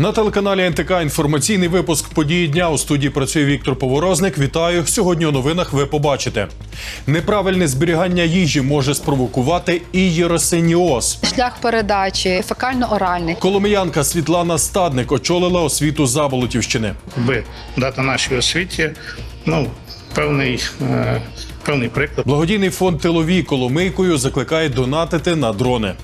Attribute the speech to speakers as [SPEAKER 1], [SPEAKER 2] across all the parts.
[SPEAKER 1] На телеканалі НТК інформаційний випуск події дня у студії працює Віктор Поворозник. Вітаю. Сьогодні у новинах ви побачите. Неправильне зберігання їжі може спровокувати і єросиніоз.
[SPEAKER 2] Шлях передачі фекально-оральний.
[SPEAKER 1] Коломиянка Світлана Стадник очолила освіту Заболотівщини.
[SPEAKER 3] би дати нашій освіті ну, певний, е, певний приклад.
[SPEAKER 1] Благодійний фонд тилові Коломийкою закликає донатити на дрони.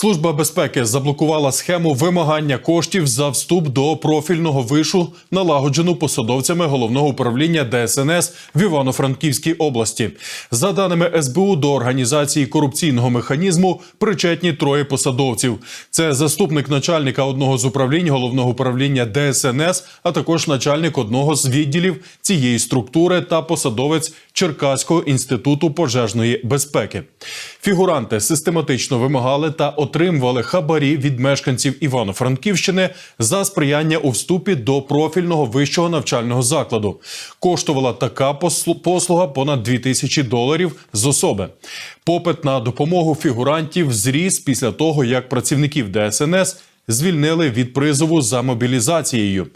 [SPEAKER 1] Служба безпеки заблокувала схему вимагання коштів за вступ до профільного вишу, налагоджену посадовцями головного управління ДСНС в Івано-Франківській області. За даними СБУ, до організації корупційного механізму причетні троє посадовців. Це заступник начальника одного з управлінь головного управління ДСНС, а також начальник одного з відділів цієї структури та посадовець Черкаського інституту пожежної безпеки. Фігуранти систематично вимагали та отримували хабарі від мешканців Івано-Франківщини за сприяння у вступі до профільного вищого навчального закладу. Коштувала така послуга понад 2000 доларів з особи. Попит на допомогу фігурантів зріс після того, як працівників ДСНС звільнили від призову за мобілізацією.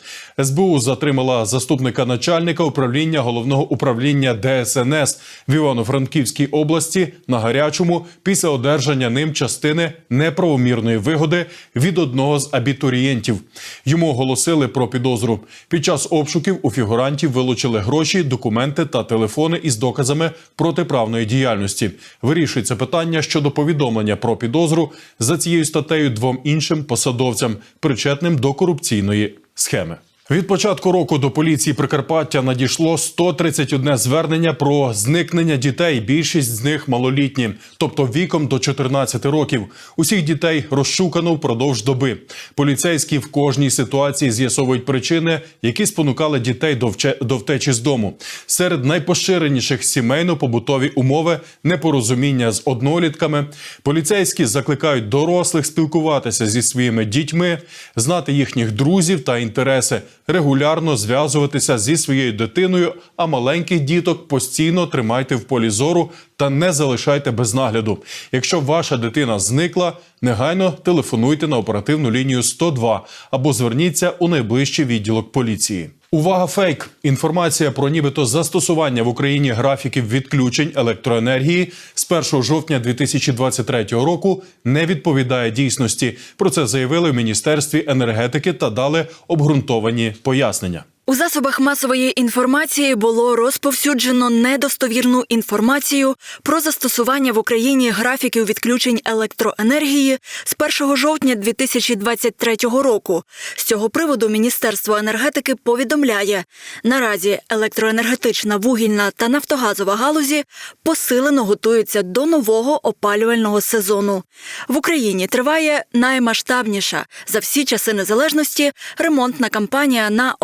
[SPEAKER 1] СБУ затримала заступника начальника управління головного управління ДСНС в Івано-Франківській області на гарячому після одержання ним частини неправомірної вигоди від одного з абітурієнтів. Йому оголосили про підозру. Під час обшуків у фігурантів вилучили гроші, документи та телефони із доказами протиправної діяльності. Вирішується питання щодо повідомлення про підозру за цією статтею двом іншим посадовцям, причетним до корупційної схеми. Від початку року до поліції Прикарпаття надійшло 131 звернення про зникнення дітей. Більшість з них малолітні, тобто віком до 14 років. Усіх дітей розшукано впродовж доби. Поліцейські в кожній ситуації з'ясовують причини, які спонукали дітей до, вче- до втечі з дому. Серед найпоширеніших сімейно-побутові умови, непорозуміння з однолітками. Поліцейські закликають дорослих спілкуватися зі своїми дітьми, знати їхніх друзів та інтереси, регулярно зв'язуватися зі своєю дитиною, а маленьких діток постійно тримайте в полі зору та не залишайте без нагляду. Якщо ваша дитина зникла, негайно телефонуйте на оперативну лінію 102 або зверніться у найближчий відділок поліції. Увага, фейк! Інформація про нібито застосування в Україні графіків відключень електроенергії з 1 жовтня 2023 року не відповідає дійсності. Про це заявили в Міністерстві енергетики та дали обґрунтовані пояснення.
[SPEAKER 4] У засобах масової інформації було розповсюджено недостовірну інформацію про застосування в Україні графіків відключень електроенергії з 1 жовтня 2023 року. З цього приводу Міністерство енергетики повідомляє: наразі електроенергетична, вугільна та нафтогазова галузі посилено готуються до нового опалювального сезону. В Україні триває наймасштабніша за всі часи незалежності ремонтна кампанія на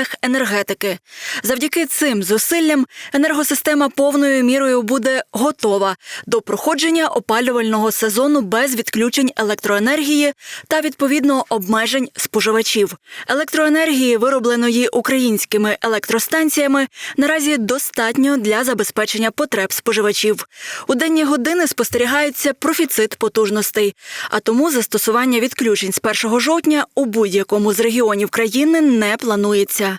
[SPEAKER 4] об'єктах енергетики. Завдяки цим зусиллям енергосистема повною мірою буде готова до проходження опалювального сезону без відключень електроенергії та відповідно обмежень споживачів. Електроенергії, виробленої українськими електростанціями, наразі достатньо для забезпечення потреб споживачів. У денні години спостерігається профіцит потужностей, а тому застосування відключень з 1 жовтня у будь-якому з регіонів країни не планується.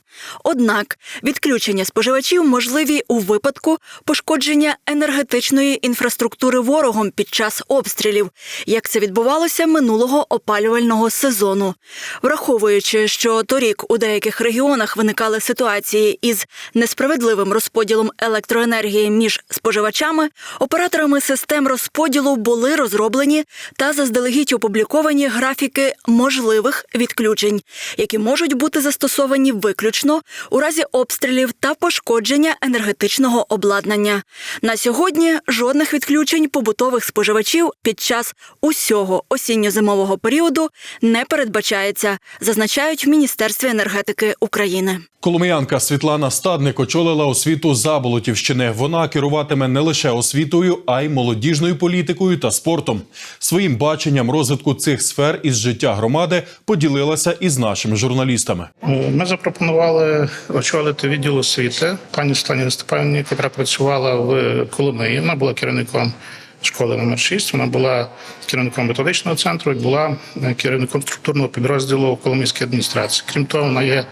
[SPEAKER 4] Однак відключення споживачів можливі у випадку пошкодження енергетичної інфраструктури ворогом під час обстрілів, як це відбувалося минулого опалювального сезону. Враховуючи, що торік у деяких регіонах виникали ситуації із несправедливим розподілом електроенергії між споживачами, операторами систем розподілу були розроблені та заздалегідь опубліковані графіки можливих відключень, які можуть бути застосовані виключно у разі обстрілів та пошкодження енергетичного обладнання. На сьогодні жодних відключень побутових споживачів під час усього осінньо-зимового періоду не передбачається, зазначають в Міністерстві енергетики України.
[SPEAKER 1] Коломиянка Світлана Стадник очолила освіту Заболотівщини. Вона керуватиме не лише освітою, а й молодіжною політикою та спортом. Своїм баченням розвитку цих сфер із життя громади поділилася із нашими журналістами.
[SPEAKER 3] Ми запропонували очолити відділ освіти пані Стані Степанівні, яка працювала в Коломиї. Вона була керівником школи номер 6 Вона була керівником методичного центру і була е, керівником структурного підрозділу Коломийської адміністрації. Крім того, вона є е,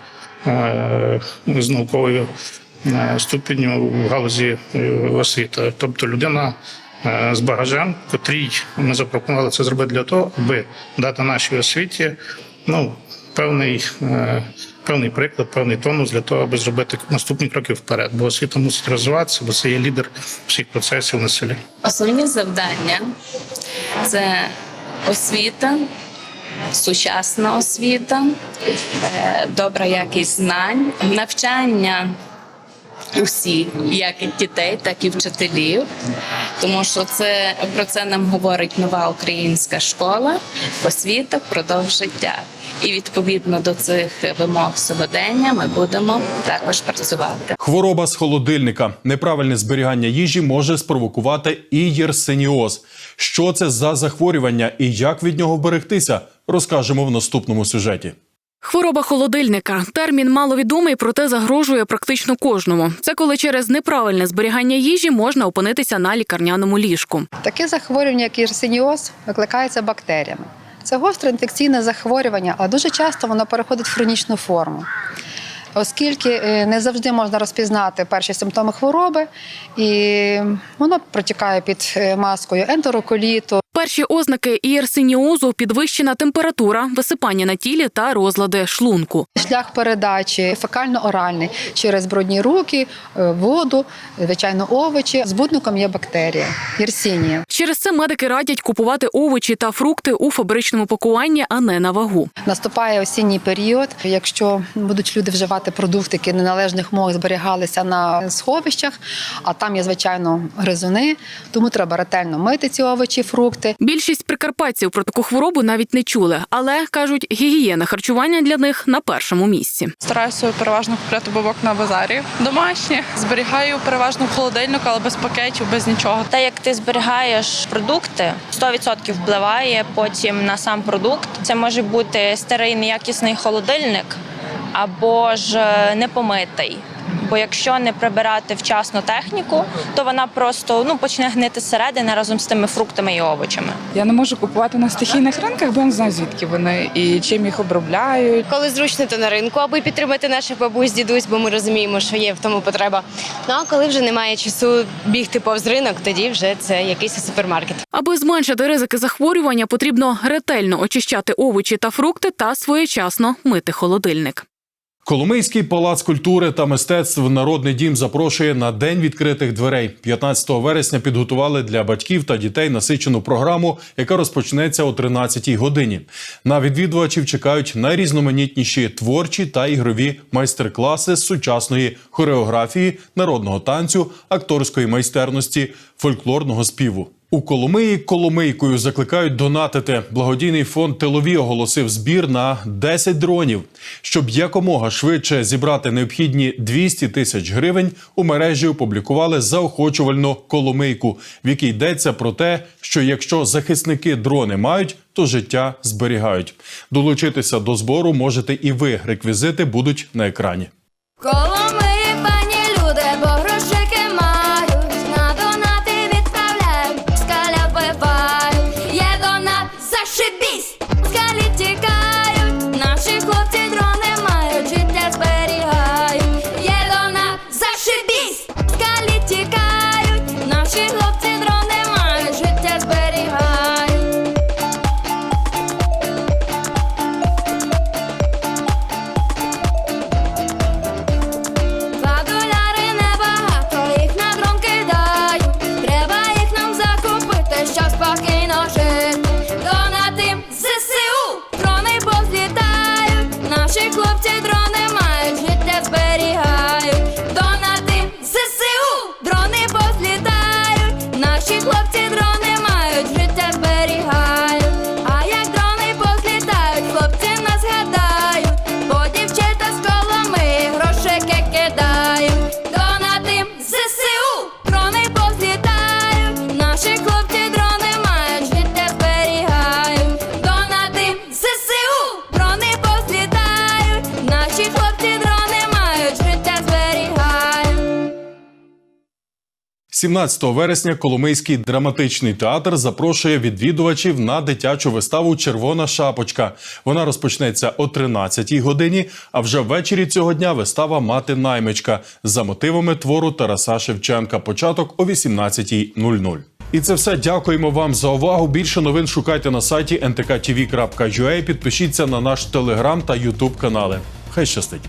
[SPEAKER 3] з науковою е, ступенню в галузі е, освіти. Тобто людина е, з багажем, котрій ми запропонували це зробити для того, аби дати нашій освіті ну, певний, е, певний приклад, певний тонус для того, аби зробити наступні кроки вперед. Бо освіта мусить розвиватися, бо це є лідер всіх процесів на селі.
[SPEAKER 5] Основні завдання це освіта, сучасна освіта, е, добра якість знань, навчання усіх, як і дітей, так і вчителів. Тому що це про це нам говорить нова українська школа, освіта впродовж життя. І відповідно до цих вимог сьогодення ми будемо також працювати.
[SPEAKER 1] Хвороба з холодильника. Неправильне зберігання їжі може спровокувати і єрсеніоз. Що це за захворювання і як від нього вберегтися, розкажемо в наступному сюжеті.
[SPEAKER 6] Хвороба холодильника термін маловідомий, проте загрожує практично кожному. Це коли через неправильне зберігання їжі можна опинитися на лікарняному ліжку.
[SPEAKER 2] Таке захворювання, як ірсеніоз, викликається бактеріями. Це гостре інфекційне захворювання, а дуже часто воно переходить в хронічну форму. Оскільки е, не завжди можна розпізнати перші симптоми хвороби, і воно протікає під е, маскою ендороколіту,
[SPEAKER 6] Перші ознаки ієрсиніозу – підвищена температура, висипання на тілі та розлади шлунку.
[SPEAKER 2] шлях передачі фекально-оральний через брудні руки, е, воду, звичайно, овочі. Збудником є бактерія єрсінія.
[SPEAKER 6] Через це медики радять купувати овочі та фрукти у фабричному пакуванні, а не на вагу.
[SPEAKER 2] Наступає осінній період. Якщо будуть люди вживати продукти, які неналежних умовах зберігалися на сховищах, а там є звичайно гризуни, тому треба ретельно мити ці овочі, фрукти.
[SPEAKER 6] Більшість прикарпатців про таку хворобу навіть не чули, але кажуть, гігієна харчування для них на першому місці.
[SPEAKER 7] Стараюся переважно купляти бобок на базарі домашні. Зберігаю переважно в холодильнику, але без пакетів, без нічого.
[SPEAKER 8] Те, як ти зберігаєш продукти, 100% впливає потім на сам продукт. Це може бути старий неякісний холодильник або ж е, непомитий. Бо якщо не прибирати вчасно техніку, то вона просто ну почне гнити зсередини разом з тими фруктами і овочами.
[SPEAKER 9] Я не можу купувати на стихійних ринках, бо я не знаю звідки вони і чим їх обробляють.
[SPEAKER 10] Коли зручно, то на ринку, аби підтримати наших бабусь, дідусь, бо ми розуміємо, що є в тому потреба. Ну а коли вже немає часу бігти повз ринок, тоді вже це якийсь супермаркет.
[SPEAKER 6] Аби зменшити ризики захворювання, потрібно ретельно очищати овочі та фрукти та своєчасно мити холодильник.
[SPEAKER 1] Коломийський палац культури та мистецтв Народний дім запрошує на день відкритих дверей. 15 вересня підготували для батьків та дітей насичену програму, яка розпочнеться о 13-й годині. На відвідувачів чекають найрізноманітніші творчі та ігрові майстер-класи з сучасної хореографії, народного танцю, акторської майстерності, фольклорного співу. У Коломиї Коломийкою закликають донатити. Благодійний фонд Тилові оголосив збір на 10 дронів. Щоб якомога швидше зібрати необхідні 200 тисяч гривень, у мережі опублікували заохочувальну коломийку, в якій йдеться про те, що якщо захисники дрони мають, то життя зберігають. Долучитися до збору можете і ви. Реквізити будуть на екрані.
[SPEAKER 11] Коло
[SPEAKER 1] 17 вересня Коломийський драматичний театр запрошує відвідувачів на дитячу виставу Червона шапочка. Вона розпочнеться о 13-й годині. А вже ввечері цього дня вистава Мати наймичка за мотивами твору Тараса Шевченка. Початок о 18.00. І це все. Дякуємо вам за увагу. Більше новин шукайте на сайті ntktv.ua. Підпишіться на наш телеграм та ютуб канали. Хай щастить!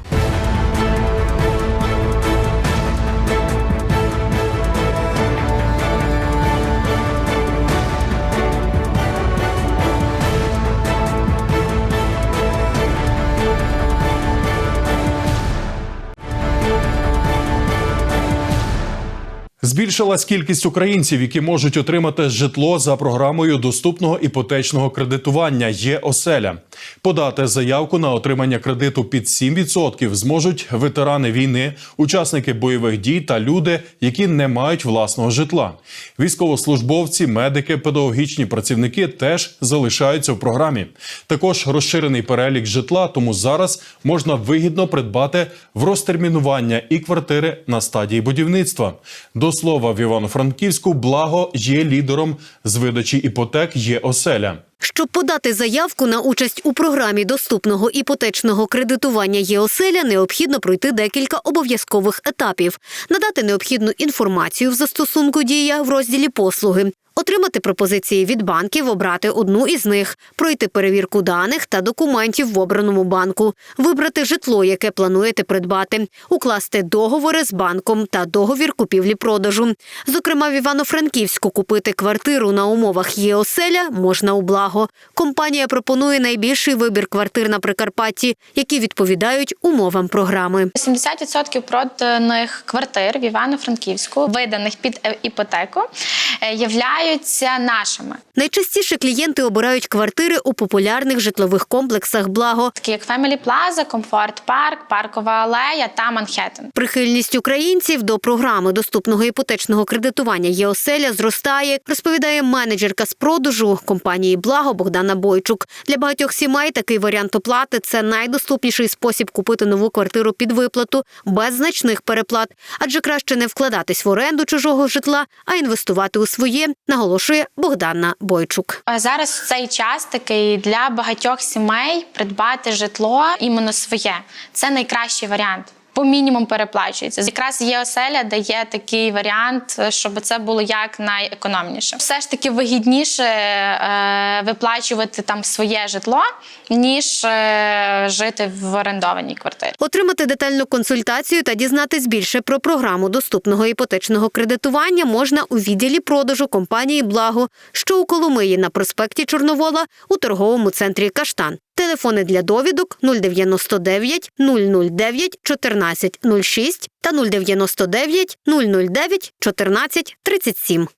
[SPEAKER 1] Збільшилась кількість українців, які можуть отримати житло за програмою доступного іпотечного кредитування «Є-оселя». Подати заявку на отримання кредиту під 7% зможуть ветерани війни, учасники бойових дій та люди, які не мають власного житла. Військовослужбовці, медики, педагогічні працівники теж залишаються в програмі. Також розширений перелік житла, тому зараз можна вигідно придбати в розтермінування і квартири на стадії будівництва. До слова, в Івано-Франківську благо є лідером з видачі іпотек є оселя.
[SPEAKER 12] Щоб подати заявку на участь у програмі доступного іпотечного кредитування ЄОСЕЛЯ, необхідно пройти декілька обов'язкових етапів, надати необхідну інформацію в застосунку Дія в розділі послуги. Отримати пропозиції від банків, обрати одну із них, пройти перевірку даних та документів в обраному банку, вибрати житло, яке плануєте придбати, укласти договори з банком та договір купівлі-продажу. Зокрема, в Івано-Франківську купити квартиру на умовах ЄОСЕЛЯ можна у благо. Компанія пропонує найбільший вибір квартир на Прикарпатті, які відповідають умовам програми.
[SPEAKER 13] 70% проданих квартир в Івано-Франківську, виданих під іпотеку, е, являються нашими,
[SPEAKER 12] Найчастіше клієнти обирають квартири у популярних житлових комплексах Благо.
[SPEAKER 13] такі як Family Plaza, Комфорт Парк, Паркова алея та Манхеттен.
[SPEAKER 12] Прихильність українців до програми доступного іпотечного кредитування ЄОСЕЛЯ зростає, розповідає менеджерка з продажу компанії Благо Богдана Бойчук. Для багатьох сімей такий варіант оплати це найдоступніший спосіб купити нову квартиру під виплату без значних переплат, адже краще не вкладатись в оренду чужого житла, а інвестувати у своє, наголошує Богдана Бойчук.
[SPEAKER 13] Зараз цей час такий для багатьох сімей придбати житло іменно своє. Це найкращий варіант. По мінімум переплачується. Якраз є оселя, дає такий варіант, щоб це було як найекономніше. Все ж таки вигідніше е, виплачувати там своє житло, ніж е, жити в орендованій квартирі.
[SPEAKER 12] Отримати детальну консультацію та дізнатись більше про програму доступного іпотечного кредитування можна у відділі продажу компанії Благо, що у Коломиї на проспекті Чорновола у торговому центрі Каштан. Телефони для довідок 099 009 14 06 та 099 009 14 37.